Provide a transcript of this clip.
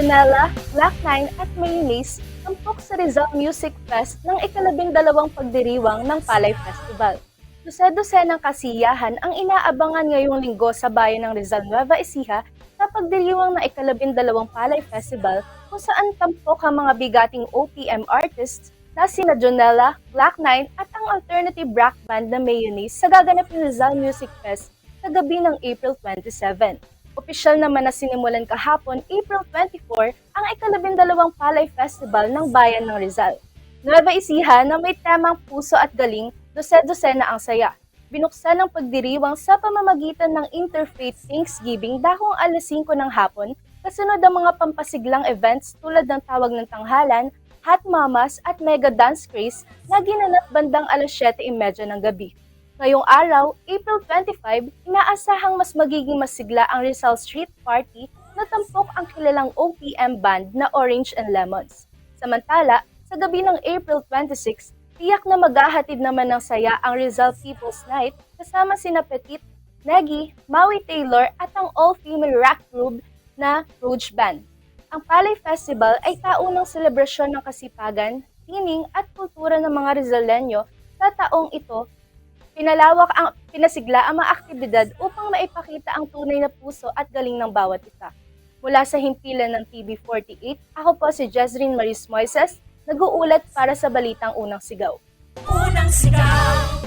Junella, Black Nine at Mayonnaise tampok sa Rizal Music Fest ng ikalabing dalawang pagdiriwang ng Palay Festival. Dose-dose ng kasiyahan ang inaabangan ngayong linggo sa bayan ng Rizal Nueva Ecija sa pagdiriwang ng ikalabing dalawang Palay Festival kung saan tampok ang mga bigating OPM artists na sina Jonella, Black Nine at ang alternative rock band na Mayonnaise sa gaganaping Rizal Music Fest sa gabi ng April 27. Opisyal naman na sinimulan kahapon, April 24, ang ikalabindalawang Palay Festival ng Bayan ng Rizal. Nueva Ecija na may temang puso at galing, dose-dose na ang saya. Binuksan ang pagdiriwang sa pamamagitan ng Interfaith Thanksgiving dahong alas 5 ng hapon, kasunod ang mga pampasiglang events tulad ng tawag ng tanghalan, Hot Mamas at Mega Dance Craze na ginanap bandang alas 7.30 ng gabi. Ngayong araw, April 25, inaasahang mas magiging masigla ang Rizal Street Party na tampok ang kilalang OPM band na Orange and Lemons. Samantala, sa gabi ng April 26, tiyak na maghahatid naman ng saya ang Rizal People's Night kasama sina Petit, Negi, Maui Taylor at ang all-female rock group na Rouge Band. Ang Palay Festival ay taunang selebrasyon ng kasipagan, tining at kultura ng mga Rizalenyo sa taong ito Pinalawak ang pinasigla ang mga aktibidad upang maipakita ang tunay na puso at galing ng bawat isa. Mula sa himpilan ng TV48, ako po si Jezreen Maris Moises, nag-uulat para sa Balitang Unang Sigaw. Unang sigaw